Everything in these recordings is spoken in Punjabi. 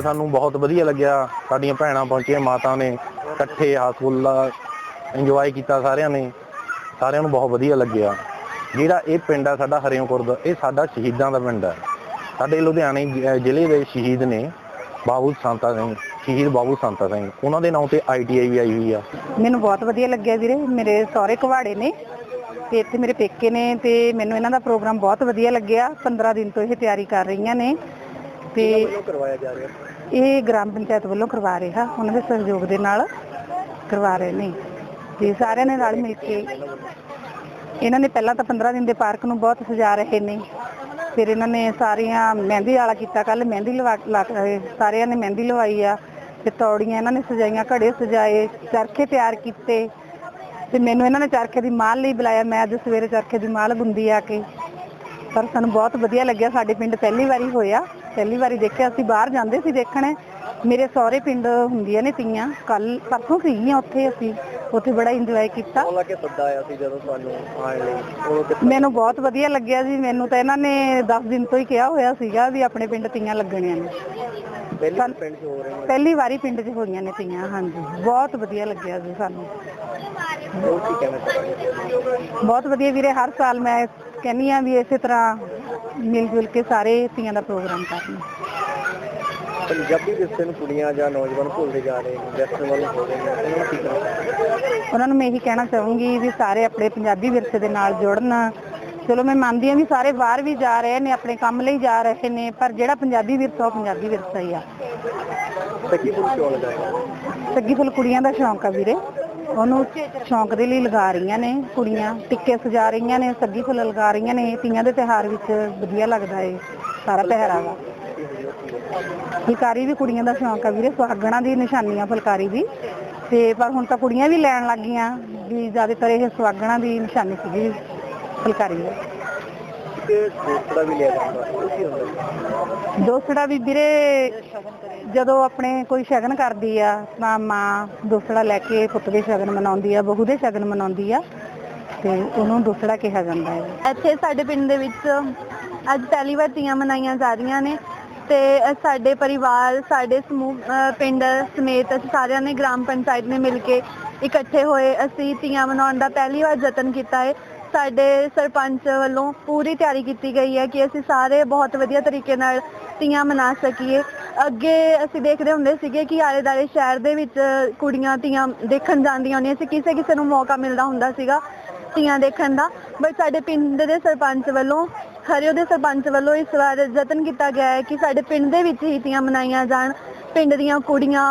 ਸਾਨੂੰ ਬਹੁਤ ਵਧੀਆ ਲੱਗਿਆ। ਸਾਡੀਆਂ ਭੈਣਾਂ ਪਹੁੰਚੀਆਂ, ਮਾਤਾ ਨੇ ਇਕੱਠੇ ਹਾਸਫੁੱਲ ਇੰਜੋਏ ਕੀਤਾ ਸਾਰਿਆਂ ਨੇ। ਸਾਰਿਆਂ ਨੂੰ ਬਹੁਤ ਵਧੀਆ ਲੱਗਿਆ। ਜਿਹੜਾ ਇਹ ਪਿੰਡ ਆ ਸਾਡਾ ਹਰਿਓਂ ਖੁਰਦ ਇਹ ਸਾਡਾ ਸ਼ਹੀਦਾਂ ਦਾ ਪਿੰਡ ਹੈ ਸਾਡੇ ਲੁਧਿਆਣੇ ਜ਼ਿਲ੍ਹੇ ਦੇ ਸ਼ਹੀਦ ਨੇ ਬਾਬੂ ਸੰਤਾ ਸਿੰਘ, ਸ਼ਹੀਦ ਬਾਬੂ ਸੰਤਾ ਸਿੰਘ। ਉਹਨਾਂ ਦੇ ਨਾਂ ਤੇ ਆਈਟੀਆਈ ਵੀ ਆਈ ਹੋਈ ਆ। ਮੈਨੂੰ ਬਹੁਤ ਵਧੀਆ ਲੱਗਿਆ ਵੀਰੇ। ਮੇਰੇ ਸਹੁਰੇ ਕੁਵਾੜੇ ਨੇ ਤੇ ਇੱਥੇ ਮੇਰੇ ਪੇਕੇ ਨੇ ਤੇ ਮੈਨੂੰ ਇਹਨਾਂ ਦਾ ਪ੍ਰੋਗਰਾਮ ਬਹੁਤ ਵਧੀਆ ਲੱਗਿਆ। 15 ਦਿਨ ਤੋਂ ਇਹ ਤਿਆਰੀ ਕਰ ਰਹੀਆਂ ਨੇ। ਤੇ ਕਰਵਾਇਆ ਜਾ ਰਿਹਾ? ਇਹ ਗ੍ਰਾਮ ਪੰਚਾਇਤ ਵੱਲੋਂ ਕਰਵਾ ਰਿਹਾ। ਉਹਨਾਂ ਦੇ ਸਹਿਯੋਗ ਦੇ ਨਾਲ ਕਰਵਾ ਰਹੇ ਨੇ। ਤੇ ਸਾਰਿਆਂ ਨੇ ਰਲ ਮਿਲ ਕੇ ਇਹਨਾਂ ਨੇ ਪਹਿਲਾਂ ਤਾਂ 15 ਦਿਨ ਦੇ ਪਾਰਕ ਨੂੰ ਬਹੁਤ ਸਜਾ ਰਹੇ ਨੇ। ਫਿਰ ਇਹਨਾਂ ਨੇ ਸਾਰੀਆਂ ਮਹਿੰਦੀ ਵਾਲਾ ਕੀਤਾ। ਕੱਲ ਮਹਿੰਦੀ ਲਵਾ ਲਾ ਕੇ ਸਾਰਿਆਂ ਨੇ ਮਹਿੰਦੀ ਲਵਾਈ ਆ। ਤੇ ਤੌੜੀਆਂ ਇਹਨਾਂ ਨੇ ਸਜਾਈਆਂ ਘੜੇ ਸਜਾਏ ਚਰਖੇ ਤਿਆਰ ਕੀਤੇ। ਤੇ ਮੈਨੂੰ ਇਹਨਾਂ ਨੇ ਚਰਖੇ ਦੀ ਮਾਲ ਲਈ ਬੁਲਾਇਆ। ਮੈਂ ਅੱਜ ਸਵੇਰੇ ਚਰਖੇ ਦੀ ਮਾਲ ਬੁੰਦੀ ਆ ਕੇ ਪਰ ਸਾਨੂੰ ਬਹੁਤ ਵਧੀਆ ਲੱਗਿਆ ਸਾਡੇ ਪਿੰਡ ਪਹਿਲੀ ਵਾਰੀ ਹੋਇਆ। ਪਹਿਲੀ ਵਾਰੀ ਦੇਖਿਆ ਅਸੀਂ ਬਾਹਰ ਜਾਂਦੇ ਸੀ ਦੇਖਣ। ਮੇਰੇ ਸਹੁਰੇ ਪਿੰਡ ਹੁੰਦੀਆਂ ਨੇ ਤੀਆਂ ਕੱਲ ਪਰਸੋਂ ਸੀਗੀਆਂ ਉੱਥੇ ਅਸੀਂ ਉੱਥੇ ਬੜਾ ਇੰਜੋਏ ਕੀਤਾ। ਲਾ ਕੇ ਸੱਦਾ ਆਇਆ ਸੀ ਜਦੋਂ ਸਾਨੂੰ ਆਉਣ ਲਈ? ਉਹ ਮੈਨੂੰ ਬਹੁਤ ਵਧੀਆ ਲੱਗਿਆ ਜੀ ਮੈਨੂੰ ਤਾਂ ਇਹਨਾਂ ਨੇ 10 ਦਿਨ ਤੋਂ ਹੀ ਕਿਹਾ ਹੋਇਆ ਸੀਗਾ ਵੀ ਆਪਣੇ ਪਿੰਡ ਤੀਆਂ ਲੱਗਣੀਆਂ ਨੇ। ਪਹਿਲੀ ਸਾਨੂੰ- ਪਿੰਡ 'ਚ ਹੋ ਰਹੇ ਨੇ। ਪਹਿਲੀ ਵਾਰੀ ਪਿੰਡ 'ਚ ਹੋਈਆਂ ਨੇ ਤੀਆਂ ਹਾਂਜੀ। ਬਹੁਤ ਵਧੀਆ ਲੱਗਿਆ ਜੀ ਸਾਨੂੰ। ਬਹੁਤ ਵਧੀਆ ਵੀਰੇ ਹਰ ਸਾਲ ਮੈਂ ਕਹਿੰਨੀ ਆ ਵੀ ਇਸੇ ਤਰ੍ਹਾਂ ਮਿਲ ਜੁਲ ਕੇ ਸਾਰੇ ਤੀਆਂ ਦਾ ਪ੍ਰੋਗਰਾਮ ਕਰਨ ਪੰਜਾਬੀ ਵਿਰਸੇ ਨੂੰ ਕੁੜੀਆਂ ਜਾਂ ਨੌਜਵਾਨ ਭੁੱਲਦੇ ਜਾ ਰਹੇ ਨੇ ਵੈਸਟਰਨ ਵੱਲ ਹੋ ਰਹੇ ਨੇ ਉਹਨਾਂ ਨੂੰ ਕੀ ਕਹਿਣਾ ਉਹਨਾਂ ਨੂੰ ਮੈਂ ਇਹੀ ਕਹਿਣਾ ਚਾਹੂੰਗੀ ਵੀ ਸਾਰੇ ਆਪਣੇ ਪੰਜਾਬੀ ਵਿਰਸੇ ਦੇ ਨਾਲ ਜੁੜਨ। ਚਲੋ ਮੈਂ ਮੰਨਦੀ ਹਾਂ ਵੀ ਸਾਰੇ ਬਾਹਰ ਵੀ ਜਾ ਰਹੇ ਨੇ ਆਪਣੇ ਕੰਮ ਲਈ ਜਾ ਰਹੇ ਨੇ ਪਰ ਜਿਹੜਾ ਪੰਜਾਬੀ ਵਿਰਸਾ ਉਹ ਪੰਜਾਬੀ ਵਿਰਸਾ ਹੀ ਆ। ਸੱਗੀ ਫੁੱਲ ਕਿਉਂ ਲਗਾਇਆ ਸੱਗੀ ਫੁੱਲ ਕੁੜੀਆਂ ਦਾ ਸ਼ੌਂਕ ਆ ਵੀਰੇ। ਉਹਨੂੰ ਸ਼ੌਂਕ ਦੇ ਲਈ ਲਗਾ ਰਹੀਆਂ ਨੇ ਕੁੜੀਆਂ, ਟਿੱਕੇ ਸਜਾ ਰਹੀਆਂ ਨੇ, ਸੱਗੀ ਫੁੱਲ ਲਗਾ ਰਹੀਆਂ ਨੇ ਤੀਆਂ ਦੇ ਤਿਉਹਾਰ ਵਿੱਚ ਵਧੀਆ ਲੱਗਦਾ ਏ, ਸਾਰਾ ਪਹਿਰਾਵਾ। ਫੁਲਕਾਰੀ ਵੀ ਕੁੜੀਆਂ ਦਾ ਸ਼ੌਂਕ ਆ ਵੀਰੇ, ਸੁਹਾਗਣਾ ਦੀ ਨਿਸ਼ਾਨੀ ਆ ਫੁਲਕਾਰੀ ਦੀ। ਤੇ ਪਰ ਹੁਣ ਤਾਂ ਕੁੜੀਆਂ ਵੀ ਲੈਣ ਲੱਗ ਗਈਆਂ ਵੀ ਜ਼ਿਆਦਾਤਰ ਇਹ ਸੁਹਾਗਣਾ ਦੀ ਨਿਸ਼ਾਨੀ ਸੀਗੀ ਫੁਲਕਾਰੀ ਦੀ। ਦੋਸੜਾ ਵੀ ਲਿਆ ਜਾਂਦਾ। ਉਹ ਕੀ ਹੁੰਦਾ ਦੋਸੜਾ ਵੀ ਵੀਰੇ ਜਦੋਂ ਆਪਣੇ ਕੋਈ ਸ਼ਗਨ ਕਰਦੀ ਆ ਤਾਂ ਮਾਂ ਦੋਸੜਾ ਲੈ ਕੇ ਪੁੱਤ ਦੇ ਸ਼ਗਨ ਮਨਾਉਂਦੀ ਆ ਬਹੂ ਦੇ ਸ਼ਗਨ ਮਨਾਉਂਦੀ ਆ ਤੇ ਉਹਨੂੰ ਦੋਸੜਾ ਕਿਹਾ ਜਾਂਦਾ ਹੈ। ਇੱਥੇ ਸਾਡੇ ਪਿੰਡ ਦੇ ਵਿੱਚ ਅੱਜ ਪਹਿਲੀ ਵਾਰ ਤੀਆਂ ਮਨਾਈਆਂ ਜਾ ਰਹੀਆਂ ਨੇ ਤੇ ਸਾਡੇ ਪਰਿਵਾਰ ਸਾਡੇ ਸਮੂਹ ਪਿੰਡ ਸਮੇਤ ਅਸੀਂ ਸਾਰਿਆਂ ਨੇ ਗ੍ਰਾਮ ਪੰਚਾਇਤ ਨੇ ਮਿਲ ਕੇ ਇਕੱਠੇ ਹੋਏ ਅਸੀਂ ਤੀਆਂ ਮਨਾਉਣ ਦਾ ਪਹਿਲੀ ਵਾਰ ਯਤਨ ਕੀਤਾ ਹੈ। ਸਾਡੇ ਸਰਪੰਚ ਵੱਲੋਂ ਪੂਰੀ ਤਿਆਰੀ ਕੀਤੀ ਗਈ ਹੈ ਕਿ ਅਸੀਂ ਸਾਰੇ ਬਹੁਤ ਵਧੀਆ ਤਰੀਕੇ ਨਾਲ ਤੀਆਂ ਮਨਾ ਸਕੀਏ। ਅੱਗੇ ਅਸੀਂ ਦੇਖਦੇ ਹੁੰਦੇ ਸੀਗੇ ਕਿ ਆਲੇ ਦਾਲੇ ਸ਼ਹਿਰ ਦੇ ਵਿੱਚ ਕੁੜੀਆਂ ਤੀਆਂ ਦੇਖਣ ਜਾਂਦੀਆਂ ਹੁੰਦੀਆਂ ਸੀ, ਕਿਸੇ ਕਿਸੇ ਨੂੰ ਮੌਕਾ ਮਿਲਦਾ ਹੁੰਦਾ ਸੀਗਾ ਤੀਆਂ ਦੇਖਣ ਦਾ। ਬਟ ਸਾਡੇ ਪਿੰਡ ਦੇ ਸਰਪੰਚ ਵੱਲੋਂ, ਹਰਿਓ ਦੇ ਸਰਪੰਚ ਵੱਲੋਂ ਇਸ ਵਾਰ ਯਤਨ ਕੀਤਾ ਗਿਆ ਹੈ ਕਿ ਸਾਡੇ ਪਿੰਡ ਦੇ ਵਿੱਚ ਹੀ ਤੀਆਂ ਮਨਾਈਆਂ ਜਾਣ। ਪਿੰਡ ਦੀਆਂ ਕੁੜੀਆਂ,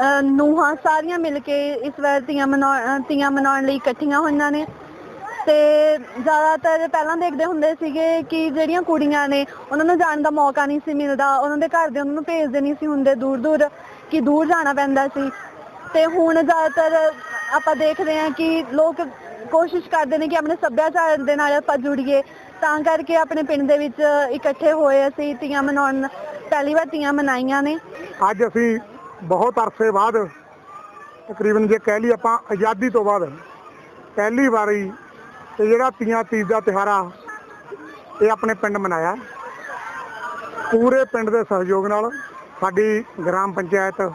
ਅਹ ਸਾਰੀਆਂ ਮਿਲ ਕੇ ਇਸ ਵਾਰ ਤੀਆਂ ਮਨਾਉ ਤੀਆਂ ਮਨਾਉਣ ਲਈ ਇਕੱਠੀਆਂ ਹੋਈਆਂ ਨੇ। ਤੇ ਜ਼ਿਆਦਾਤਰ ਪਹਿਲਾਂ ਦੇਖਦੇ ਹੁੰਦੇ ਸੀਗੇ ਕਿ ਜਿਹੜੀਆਂ ਕੁੜੀਆਂ ਨੇ, ਉਹਨਾਂ ਨੂੰ ਜਾਣ ਦਾ ਮੌਕਾ ਨਹੀਂ ਸੀ ਮਿਲਦਾ, ਉਹਨਾਂ ਦੇ ਘਰ ਦੇ ਉਹਨਾਂ ਨੂੰ ਭੇਜਦੇ ਨਹੀਂ ਸੀ ਹੁੰਦੇ ਦੂਰ ਦੂਰ, ਕਿ ਦੂਰ ਜਾਣਾ ਪੈਂਦਾ ਸੀ। ਤੇ ਹੁਣ ਜ਼ਿਆਦਾਤਰ ਆਪਾਂ ਦੇਖਦੇ ਹਾਂ ਕਿ ਲੋਕ ਕੋਸ਼ਿਸ਼ ਕਰਦੇ ਨੇ ਕਿ ਆਪਣੇ ਸੱਭਿਆਚਾਰ ਦੇ ਨਾਲ ਆਪਾਂ ਜੁੜੀਏ। ਤਾਂ ਕਰਕੇ ਆਪਣੇ ਪਿੰਡ ਦੇ ਵਿੱਚ ਇਕੱਠੇ ਹੋਏ ਅਸੀਂ, ਤੀਆਂ ਮਨਾਉਣ, ਪਹਿਲੀ ਵਾਰ ਤੀਆਂ ਮਨਾਈਆਂ ਨੇ। ਅੱਜ ਅਸੀਂ ਬਹੁਤ ਅਰਸੇ ਬਾਅਦ ਤਕਰੀਬਨ ਜੇ ਕਹਿ ਲਈ ਆਪਾਂ ਆਜ਼ਾਦੀ ਤੋਂ ਬਾਅਦ ਪਹਿਲੀ ਵਾਰੀ ਤੇ ਜਿਹੜਾ ਤੀਆਂ ਤੀਜ ਦਾ ਤਿਉਹਾਰ ਆ, ਇਹ ਆਪਣੇ ਪਿੰਡ ਮਨਾਇਆ। ਪੂਰੇ ਪਿੰਡ ਦੇ ਸਹਿਯੋਗ ਨਾਲ ਸਾਡੀ ਗ੍ਰਾਮ ਪੰਚਾਇਤ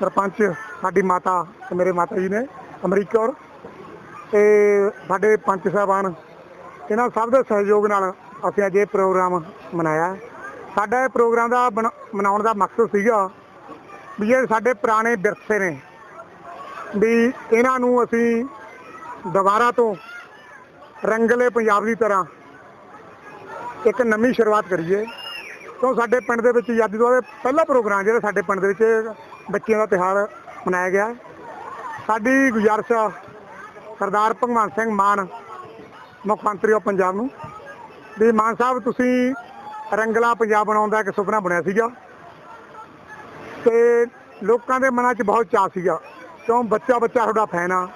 ਸਰਪੰਚ, ਸਾਡੀ ਮਾਤਾ ਤੇ ਮੇਰੇ ਮਾਤਾ ਜੀ ਨੇ ਅਮਰੀਕਾ ਔਰ ਤੇ ਸਾਡੇ ਪੰਚ ਸਾਹਿਬਾਨ, ਇਹਨਾਂ ਸਭ ਦੇ ਸਹਿਯੋਗ ਨਾਲ ਅਸੀਂ ਅੱਜ ਇਹ ਪ੍ਰੋਗਰਾਮ ਮਨਾਇਆ। ਸਾਡਾ ਇਹ ਪ੍ਰੋਗਰਾਮ ਦਾ ਬਣਾ- ਮਨਾਉਣ ਦਾ ਮਕਸਦ ਸੀਗਾ ਵੀ ਇਹ ਸਾਡੇ ਪੁਰਾਣੇ ਵਿਰਸੇ ਨੇ, ਵੀ ਇਹਨਾਂ ਨੂੰ ਅਸੀਂ ਦੁਬਾਰਾ ਤੋਂ ਰੰਗਲੇ ਪੰਜਾਬ ਦੀ ਤਰ੍ਹਾਂ ਇੱਕ ਨਵੀਂ ਸ਼ੁਰੂਆਤ ਕਰੀਏ। ਕਿਉਂ ਸਾਡੇ ਪਿੰਡ ਦੇ ਵਿੱਚ ਆਜ਼ਾਦੀ ਤੋਂ ਪਹਿਲਾ ਪ੍ਰੋਗਰਾਮ ਜਿਹੜਾ ਸਾਡੇ ਪਿੰਡ ਦੇ ਵਿੱਚ ਬੱਚਿਆਂ ਦਾ ਤਿਉਹਾਰ ਮਨਾਇਆ ਗਿਆ ਸਾਡੀ ਗੁਜ਼ਾਰਿਸ਼ ਆ ਸਰਦਾਰ ਭਗਵੰਤ ਸਿੰਘ ਮਾਨ, ਮੁੱਖ ਮੰਤਰੀ ਆਫ ਪੰਜਾਬ ਨੂੰ, ਵੀ ਮਾਨ ਸਾਹਿਬ ਤੁਸੀਂ ਰੰਗਲਾ ਪੰਜਾਬ ਬਣਾਉਣ ਦਾ ਇੱਕ ਸੁਪਨਾ ਬਣਿਆ ਸੀਗਾ ਤੇ ਲੋਕਾਂ ਦੇ ਮਨਾਂ 'ਚ ਬਹੁਤ ਚਾਅ ਸੀਗਾ। ਕਿਉਂ ਬੱਚਾ ਬੱਚਾ ਤੁਹਾਡਾ ਫੈਨ ਆ